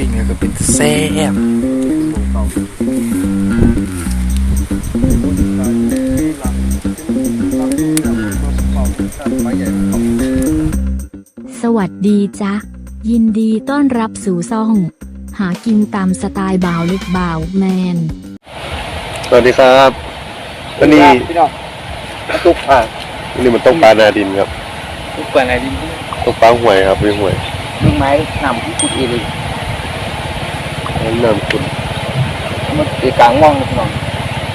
ปิ้งแล้วก็เป็นแซ่บสวัสดีจ๊ะยินดีต้อนรับสู่ซ่อง หากินตามสไตล์บ่าวเล็กบ่าวแมน สวัสดีครับวันนี้พี่น้องมาตุกอะวันนี้มันต้องปลานาดินครับตุกกว่าไหนดิต้องปลาหวยครับไม่หวยมึงไม้นำที่ขุดอี เลยน้ำคุณมันตีกลางมองพี่น้อง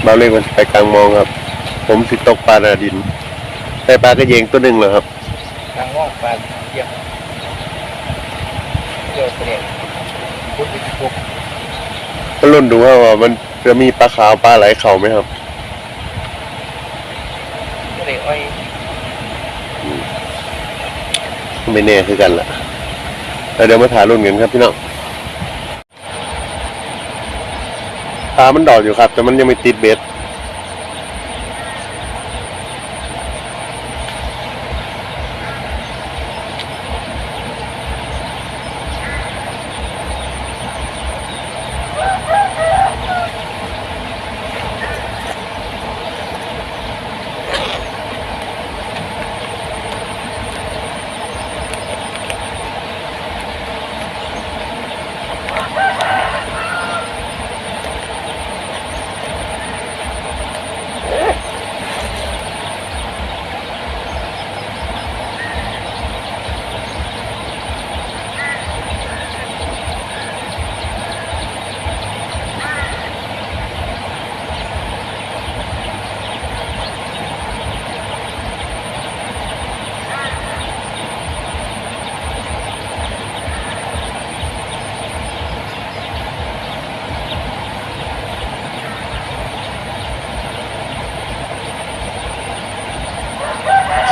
บาวเล็กมันไปกลางมองครับ ผมสิตกปลานาดินได้ปลากระเยงตัวหนึ่งเหรอครับกลางมองปลาเกี่ยวเกี่ยวเปลี่ยนขุดไปขุดก็รุ่นดูว่าว่ามันจะมีปลาขาวปลาไหลเข่าไหมครับก็เลยอ้อยไม่แน่คือกันล่ะแล้วเดี๋ยวมาถ่ายรุ่นกันครับพี่น้อง ปลามันดอดอยู่ครับ แต่มันยังไม่ติดเบ็ด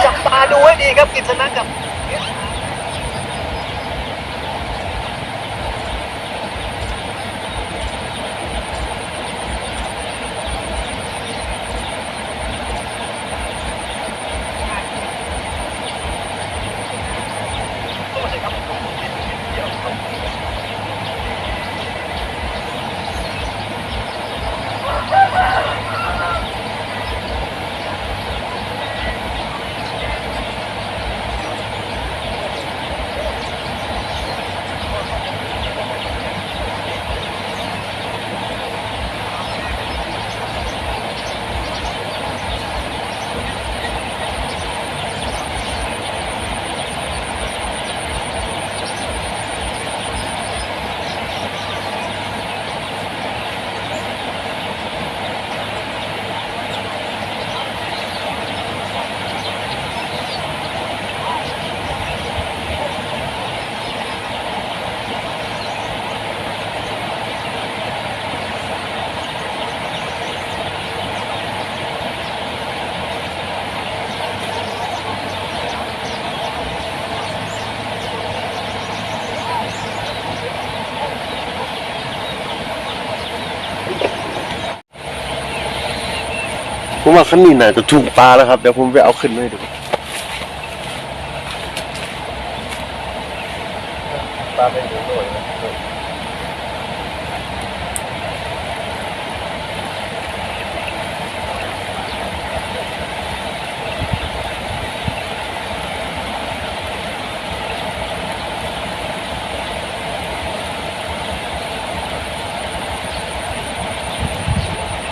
จับตา ดีครับกิจนะกับ คันนี้น่าจะถูกปลาแล้วครับ เดี๋ยวผมไปเอาขึ้นให้ดู ปลาเป็นหนูหน่อย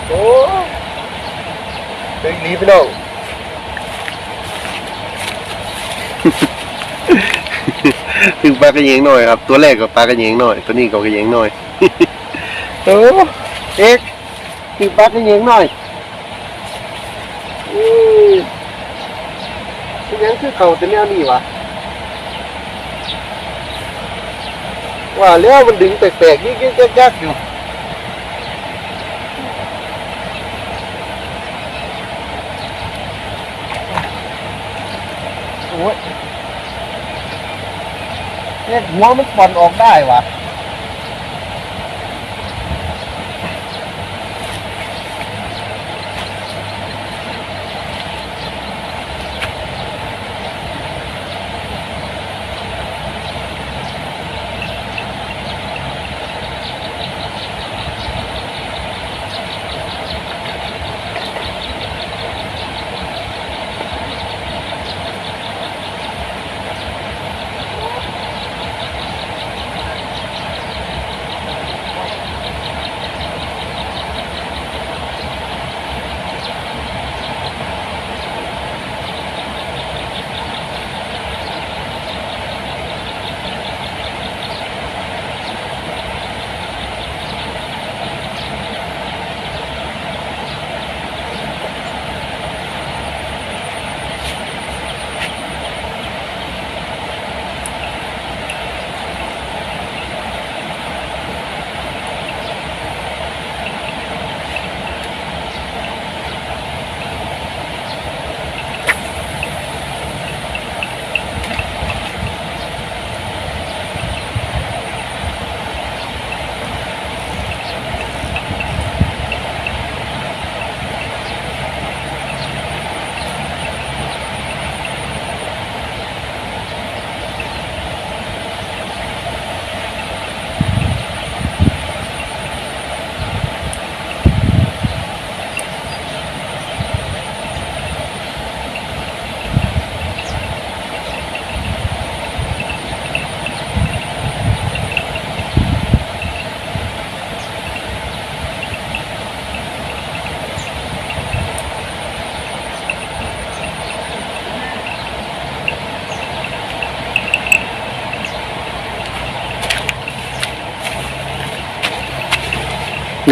โอ้เป็ นนี้พี่น้องถึงปลากระเยงหน่อยครับ ตัวแรกก็ปลากระเยงหน่อย ตัวนี้ก็กระเยงหน่อยโอ้เอ็กถึงปลากระเยงหน่อยอืมเป็นหยังคือเขาแต่แนวนี้วะว่าแล้วมันดึงแปลกๆยิ่งๆยากๆอยู่ โอ้ยเนี่ย หัวมันปอนออกได้วะ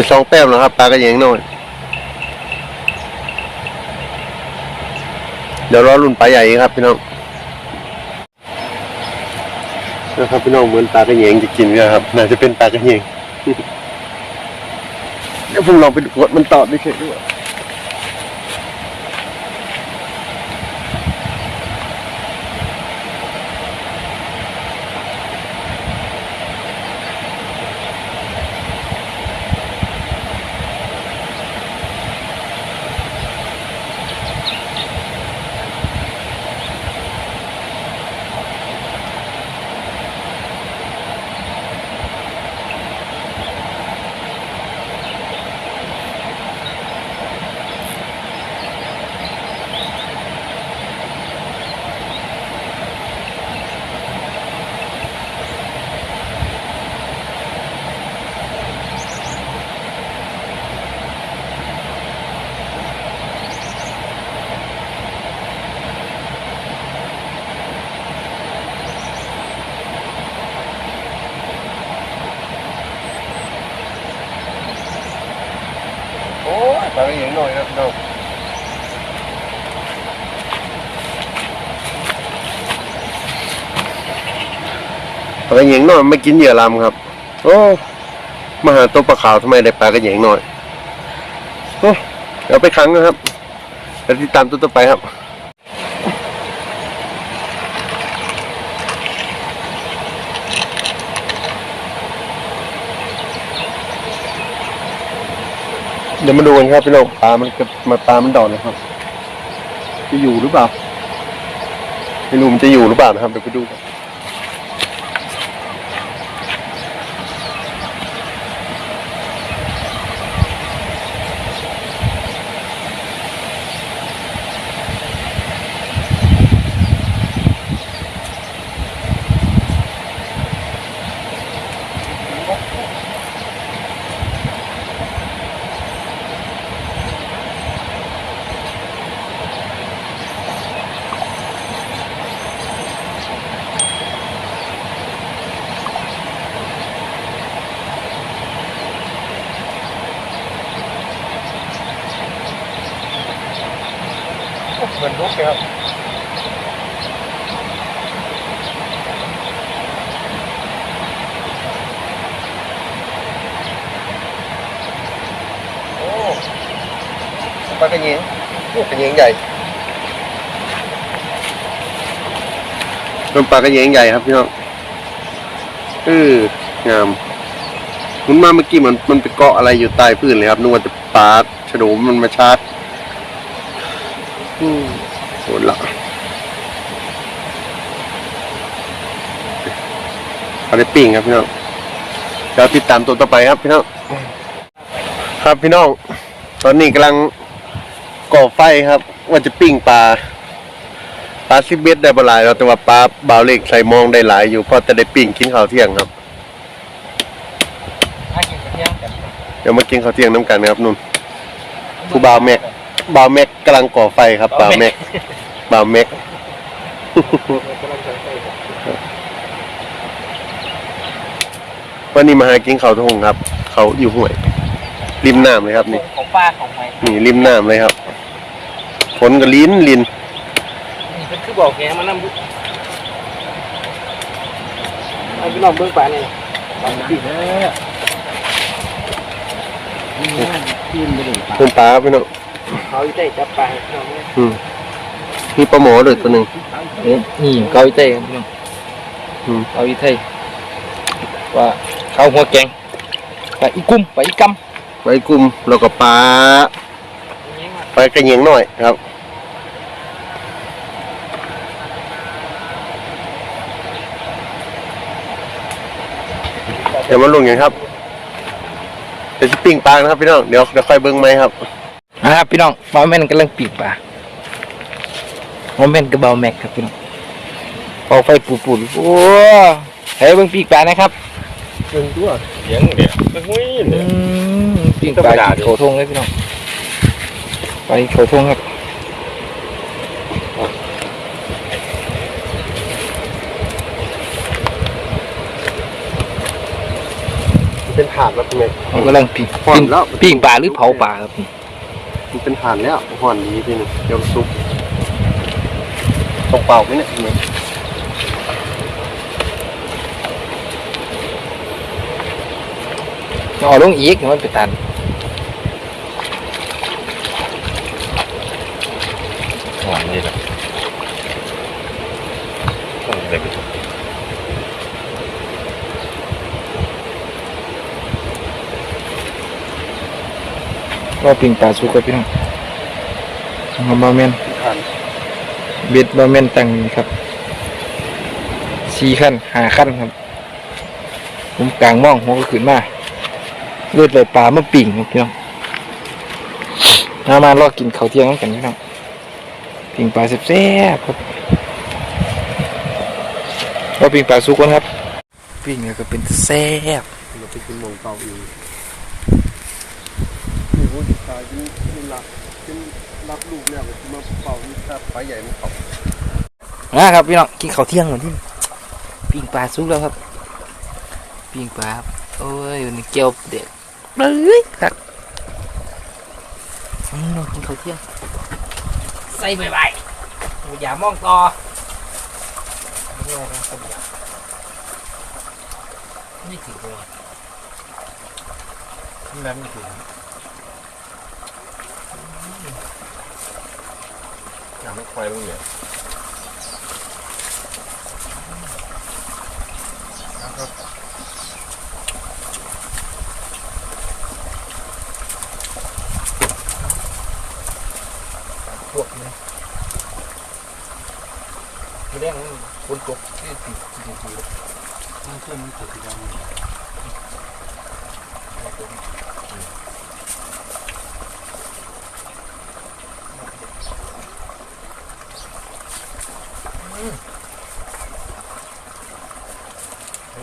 เดี๋ยวสองแต้มแล้วครับปลากระแยงน้อยเดี๋ยวรอรุ่นปลาใหญ่ครับพี่น้องนะครับพี่น้องเหมือนปลากระแยงจะกินกันครับน่าจะเป็นปลากระแยงเดี๋ยวผมลองไปกดมันตอบด้วยเฉยด้วย โอ้ยปลากระแยงน้อยครับพี่น้องปลา กระแยงน้อยไม่กินเหยื่อลำครับ โอ้มาหาตัวปลาขาวทำไมได้ปลากระแยงน้อย โอ้เดี๋ยวไปครั้งนะครับแล้วติดตามตัวต่อไปครับ ดี๋ยวมาดูกันครับพี่น้องปลา มันมาปลา มันดอดนะครับ จะอยู่หรือเปล่า ไม่รู้มันจะอยู่หรือเปล่านะครับ เดี๋ยวไปดูกัน เหมือนนกเลยครับโอ้ปลากระเยงโอ้กระเยงใหญ่เป็นปลากระเยงใหญ่ครับพี่น้องเอองามคุณมาเมื่อกี้มันมันไปเกาะอะไรอยู่ใต้พื้นเลยครับนึกว่าจะปลาฉดูมันมาชาร์จ ดละเอาได้ปิ้งครับพี่น้องเดี๋ยวติดตามตัวต่อไปครับพี่น้อง ครับพี่น้อง ตอนนี้กำลังก่อไฟครับ ว่าจะปิ้งปลา ปลาซิเบ็ดได้บ่หลายเราแต่ว่าปลาบาวเล็กใส่มองได้หลายอยู่เพราะจะได้ปิ้งกินข้าวเที่ยงครับ เดี๋ยวมากินข้าวเที่ยงน้ำกันครับนุ่นผู้บ่าวแม็กบ่าวแม็กกำลังก่อไฟครับบ่าวแม็ก บ่าวแม็กวันนี้มาหากินเขาวทงครับ เขาอยู่ห้วย ริมน้ำเลยครับ นี่ของป้าของไม้นี่ริมน้ำเลยครับฝนก็ลิ้นลินนี่เป็นคือบอกแกมันน้ำไอ้พี่น้องเบื้องป่านี่ปลาปีกเด้อกินไปดิปลาเพิ่มปลาครับพี่น้องเขาอยู่ใจจับปลาพี่น้องอืม มีปลาหมอด้วยตัวหนึ่งนี่เกาอีเต้ครับพี่น้องอืมเกาอีเต้ว่าเขาหัวแกงปลาอีกุ้มปลาอีกำไว้กลุ่มแล้วก็ปลาปลากระเหยงหน่อยครับเดี๋ยวมาลงกันครับเดี๋ยวจะปิ้งปลานะครับพี่น้องเดี๋ยวเดี๋ยวค่อยเบิ้งไหมครับนะครับพี่น้องบาแมนกำลังปีกปลา บาแมนกับเบาแม็กครับพี่น้องพอไฟปูดปูดๆโอ้เฮ้ยเบิ่งปีกปลานะครับหนึ่งตัวเสียงเนี่ยมันหุ้ยอืเนี่ยมปีกปลากินเขาทงเลยพี่น้องไปเขาทงครับเป็นถาดแล้วเป็นไงมันกำลังปิ้งห่อนแล้วปิ้งปลาหรือเผาปลาครับมันเป็นถาดแล้วห่อนดีพี่นี่เดี๋ยวซุป ตรงเป่าไหมเนี่ยเป็นไงเอาลงอีกมันไปตันหวานนี่แหละต้องเด็กก็ปิงปลาสุกครับพี่น้องเอาเมนถาด เบ็ดบะเมนตั้งนี่ครับสี่ขั้นห้าขั้นครับ ผมกลางม่องหัวก็ขึ้นมาเลือดเลปลามาปิ่งพี่น้องมามารอกินข้าวเที่ยงกันพี่น้องปิ่งปลาแซ่บๆครับรอปิ่งปลาสุกก่อนครับ ปิ่งเนี่ยก็เป็นแซ่บเราไปกินหมงเก่าอยู่นี่โอ้ยตายกินกินหลักกิน รับลูกเนี่ยก็มาเป่านี่ครับปลาใหญ่มันเป่านะครับพี่น้องกินข้าวเที่ยงเหมือนที่ปิ่งปลาสุกแล้วครับปิ่งปลาครับโอ้ยวันนี้เกี๊ยวเด็ดเลยครับอืมกินข้าวเที่ยงใส่ใบใบอย่ามองต่อนี่ถือว่านั้นถึงอยาก ไม่ควายลุงเนี่ยพวกนี้เรื่องคนตกที่ติดติดติดมันขึ้นมันติดกันไ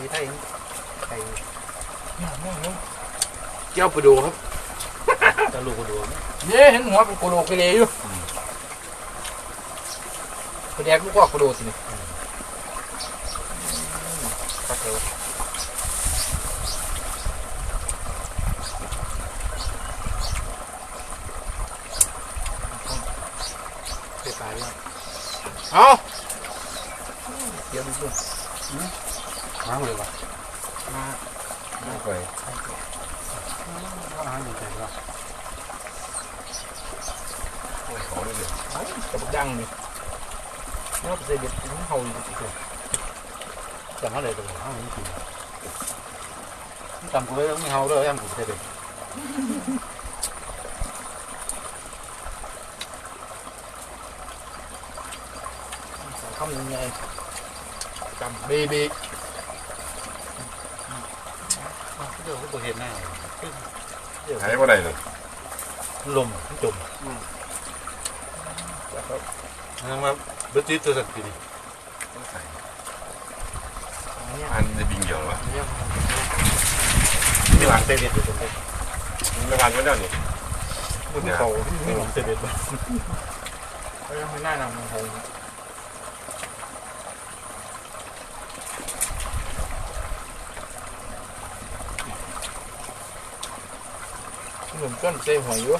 อ้ไทยไทยเจ้าไปดูครับตะลุกกระโดดเนี่ยเห็นหัวเป็นโกโลเกเลอยู่คนแดกลูกว่าโกโลสิเนี่ยครับเถอะเสียตายแล้วเอาเดี๋ยวดูดู น้ำเลยวะ มา ไม่ควายน้ำอยู่ไหนวะโอ้ยขอเลยเดี๋ยวเอากระบอกดังนี่แบบีเดี๋ยวก็เห็นหน้าหายว่าไรเลยลมจมนั่นมาบัติตัวสักทีนี่ต้องใส่เนี่ยอันจะบิงเหี่ยววะเนี่ยนี่หลังเสด็จตัวเด็จไม่ผ่านก็ได้นี่มันเขานี่หลังเสด็จบ้างเขายังไม่น่านำมันคง หนุ่มก้นเซ่หอยอยู่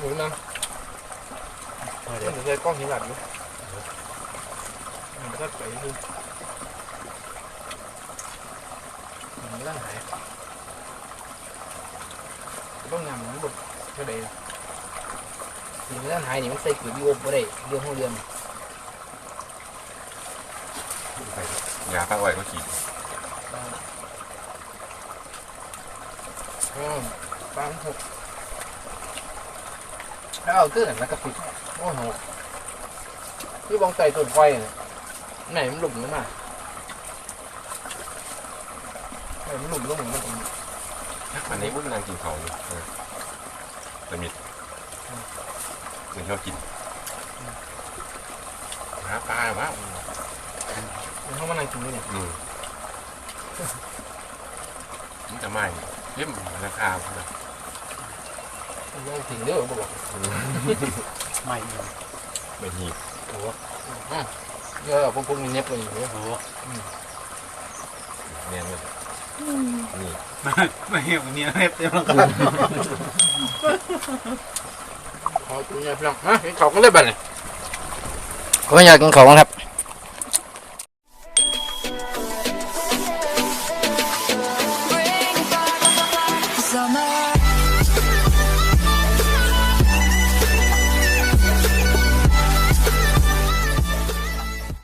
หนูนั่งก้นเซ่กล้องหินหลัดอยู่มันก็ไปดูมันไม่ได้หายต้องยำมันบดก็ได้สิ่งที่หายนี่มันใส่ขืนโยบก็ได้เรื่องของเรื่องยาตั้งไว้ก็ขีดอืม บางหกแล้วเอาตื้อหนังแล้วก็ปิดโอ้โหที่บองใจต้นไฟเนี่ยไหนมันหลุมลงมาไหนมันหลุมลงมาตรงนี้อันนี้มึงนางกินเขาอยู่เออแต่มิดมึงชอบกินหาปลาวะมันเข้ามานั่งกินด้วยเนี่ยอืมมันจะไม่เยี่ยมราคานะมั นยังถึงเด้อบอกว่าไม่ไม่หีบเออพวกพวกนี้เน็บไปอยู่เนี่ยโอ้เนี่ยมันไม่เห็นวันนี้ไม่เต็มแล้วขอตัวใหญ่พี่น้องฮะเขาก็เลยบัดนี่ผมอยากกินเขาครับ